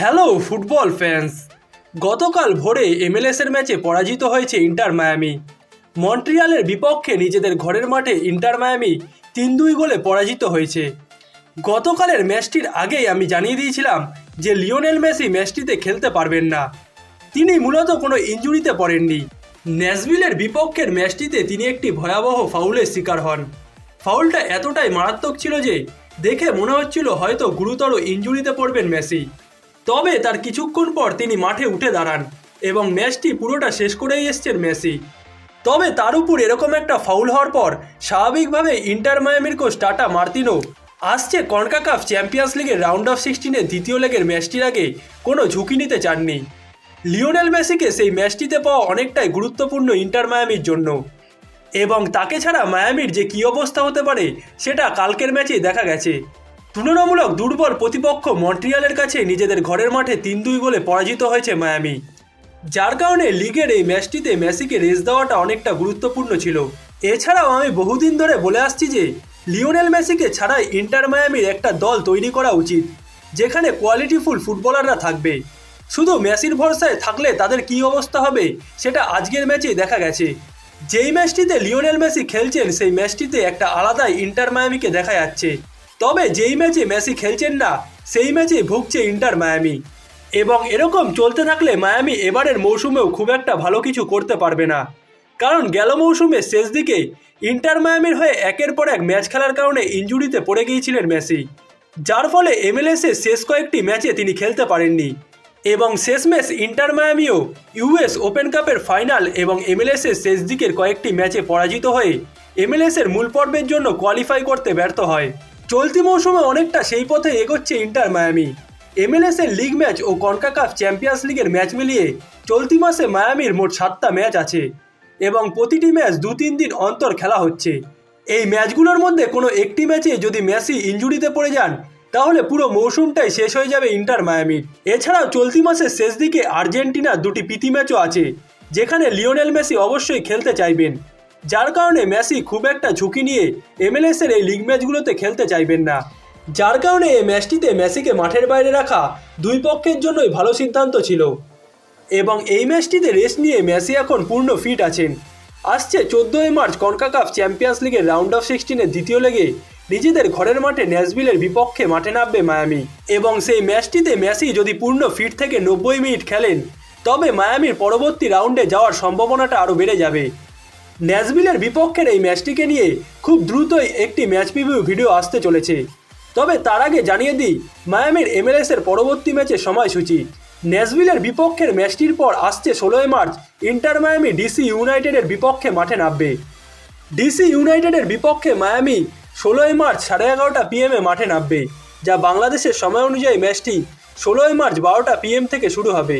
Hello football fans গতকাল ভোরে এমএলএসের ম্যাচে পরাজিত হয়েছে ইন্টার মায়ামি। মন্ট্রিয়ালের বিপক্ষে নিজেদের ঘরের মাঠে ইন্টার মায়ামি তিন দুই গোলে পরাজিত হয়েছে। গতকালের ম্যাচটির আগেই আমি জানিয়ে দিয়েছিলাম যে লিওনেল মেসি ম্যাচটিতে খেলতে পারবেন না। তিনি মূলত কোনো ইঞ্জুরিতে পড়েননি। ন্যাসভিলের বিপক্ষের ম্যাচটিতে তিনি একটি ভয়াবহ ফাউলের শিকার হন। ফাউলটা এতটাই মারাত্মক ছিল যে দেখে মনে হচ্ছিল হয়তো গুরুতর ইঞ্জুরিতে পড়বেন মেসি। তবে তার কিছুক্ষণ পর তিনি মাঠে উঠে দাঁড়ান এবং ম্যাচটি পুরোটা শেষ করেই এসছেন মেসি। তবে তার উপর এরকম একটা ফাউল হওয়ার পর স্বাভাবিকভাবে ইন্টার মায়ামির কোচ টাটা মার্তিনো আসছে কনকাকাফ চ্যাম্পিয়ন্স লিগের রাউন্ড অফ সিক্সটিনের দ্বিতীয় লেগের ম্যাচটির আগে কোনো ঝুঁকি নিতে চাননি। লিওনেল মেসিকে সেই ম্যাচটিতে পাওয়া অনেকটাই গুরুত্বপূর্ণ ইন্টার মায়ামির জন্য। এবং তাকে ছাড়া মায়ামির যে কী অবস্থা হতে পারে, সেটা কালকের ম্যাচেই দেখা গেছে। তুলনামূলক দুর্বল প্রতিপক্ষ মন্ট্রিয়ালের কাছে নিজেদের ঘরের মাঠে তিন দুই গোলে পরাজিত হয়েছে মায়ামি। যার কারণে লিগের এই ম্যাচটিতে মেসিকে রেস দেওয়াটা অনেকটা গুরুত্বপূর্ণ ছিল। এছাড়াও আমি বহুদিন ধরে বলে আসছি যে, লিওনেল মেসিকে ছাড়াই ইন্টার মায়ামির একটা দল তৈরি করা উচিত, যেখানে কোয়ালিটিফুল ফুটবলাররা থাকবে। শুধু মেসির ভরসায় থাকলে তাদের কী অবস্থা হবে, সেটা আজকের ম্যাচেই দেখা গেছে। যেই ম্যাচটিতে লিওনেল মেসি খেলছেন, সেই ম্যাচটিতে একটা আলাদাই ইন্টার মায়ামিকে দেখা যাচ্ছে। তবে যেই ম্যাচে মেসি খেলছেন না, সেই ম্যাচে ভুগছে ইন্টার মায়ামি। এবং এরকম চলতে থাকলে মায়ামি এবারের মৌসুমেও খুব একটা ভালো কিছু করতে পারবে না। কারণ গেল মৌসুমের শেষ দিকে ইন্টার মায়ামির হয়ে একের পর এক ম্যাচ খেলার কারণে ইঞ্জুরিতে পড়ে গিয়েছিলেন মেসি। যার ফলে এমএলএসের শেষ কয়েকটি ম্যাচে তিনি খেলতে পারেননি। এবং শেষ ম্যাচ ইন্টার মায়ামিও ইউএস ওপেন কাপের ফাইনাল এবং এমএলএসের শেষ দিকের কয়েকটি ম্যাচে পরাজিত হয়ে এমএলএসের মূল পর্বের জন্য কোয়ালিফাই করতে ব্যর্থ হয়। চলতি মৌসুমে অনেকটা সেই পথে এগোচ্ছে ইন্টার মায়ামি। এমএলএসের লিগ ম্যাচ ও কনকাকাফ চ্যাম্পিয়ন্স লিগের ম্যাচ মিলিয়ে চলতি মাসে মায়ামির মোট সাতটা ম্যাচ আছে এবং প্রতিটি ম্যাচ দু তিন দিন অন্তর খেলা হচ্ছে। এই ম্যাচগুলোর মধ্যে কোনো একটি ম্যাচে যদি মেসি ইঞ্জুরিতে পড়ে যান, তাহলে পুরো মৌসুমটাই শেষ হয়ে যাবে ইন্টার মায়ামির। এছাড়াও চলতি মাসের শেষ দিকে আর্জেন্টিনার দুটি প্রীতি ম্যাচও আছে, যেখানে লিওনেল মেসি অবশ্যই খেলতে চাইবেন। যার কারণে মেসি খুব একটা ঝুঁকি নিয়ে এমএলএসের এই লিগ ম্যাচগুলোতে খেলতে চাইবেন না। যার কারণে এই ম্যাচটিতে মেসিকে মাঠের বাইরে রাখা দুই পক্ষের জন্যই ভালো সিদ্ধান্ত ছিল। এবং এই ম্যাচটিতে রেস্ট নিয়ে মেসি এখন পূর্ণ ফিট আছেন। আসছে চোদ্দোই মার্চ কনকাকাফ চ্যাম্পিয়ন্স লিগের রাউন্ড অফ সিক্সটিনের দ্বিতীয় লেগে নিজেদের ঘরের মাঠে ন্যাসভিলের বিপক্ষে মাঠে নামবে মায়ামি। এবং সেই ম্যাচটিতে মেসি যদি পূর্ণ ফিট থেকে নব্বই মিনিট খেলেন, তবে মায়ামির পরবর্তী রাউন্ডে যাওয়ার সম্ভাবনাটা আরও বেড়ে যাবে। ন্যাসভিলের বিপক্ষের এই ম্যাচটিকে নিয়ে খুব দ্রুতই একটি ম্যাচ প্রিভিউ ভিডিও আসতে চলেছে। তবে তার আগে জানিয়ে দিই, মায়ামির এমএলএসের পরবর্তী ম্যাচের সময়সূচি। ন্যাসভিলের বিপক্ষের ম্যাচটির পর আসছে ষোলোই মার্চ, ইন্টার মায়ামি ডিসি ইউনাইটেডের বিপক্ষে মাঠে নামবে। ডিসি ইউনাইটেডের বিপক্ষে মায়ামি ষোলোই মার্চ সাড়ে এগারোটা পিএমে মাঠে নামবে, যা বাংলাদেশের সময় অনুযায়ী ম্যাচটি ষোলোই মার্চ বারোটা পিএম থেকে শুরু হবে।